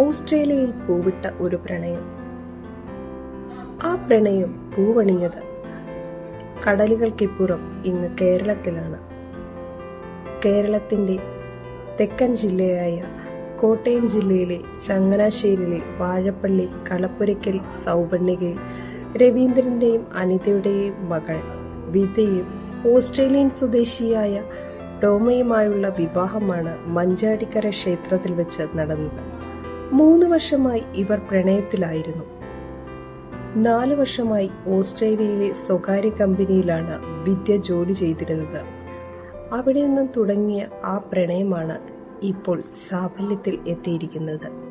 ഓസ്ട്രേലിയയിൽ പൂവിട്ട ഒരു പ്രണയം. ആ പ്രണയം പൂവണിഞ്ഞത് കടലുകൾക്കിപ്പുറം ഇന്ന് കേരളത്തിലാണ്. കേരളത്തിന്റെ തെക്കൻ ജില്ലയായ കോട്ടയം ജില്ലയിലെ ചങ്ങനാശ്ശേരിയിലെ വാഴപ്പള്ളി കളപ്പുരയ്ക്കൽ സൗപർണികയിൽ രവീന്ദ്രന്റെയും അനിതയുടെയും മകൾ വിതയും ഓസ്ട്രേലിയൻ സ്വദേശിയായ ടോമയുമായുള്ള വിവാഹമാണ് മഞ്ചാടിക്കര ക്ഷേത്രത്തിൽ വെച്ച് നടന്നത്. മൂന്ന് വർഷമായി ഇവർ പ്രണയത്തിലായിരുന്നു. നാല് വർഷമായി ഓസ്ട്രേലിയയിലെ സ്വകാര്യ കമ്പനിയിലാണ് വിദ്യ ജോലി ചെയ്തിരുന്നത്. അവിടെ നിന്നും തുടങ്ങിയ ആ പ്രണയമാണ് ഇപ്പോൾ സാഫല്യത്തിൽ എത്തിയിരിക്കുന്നത്.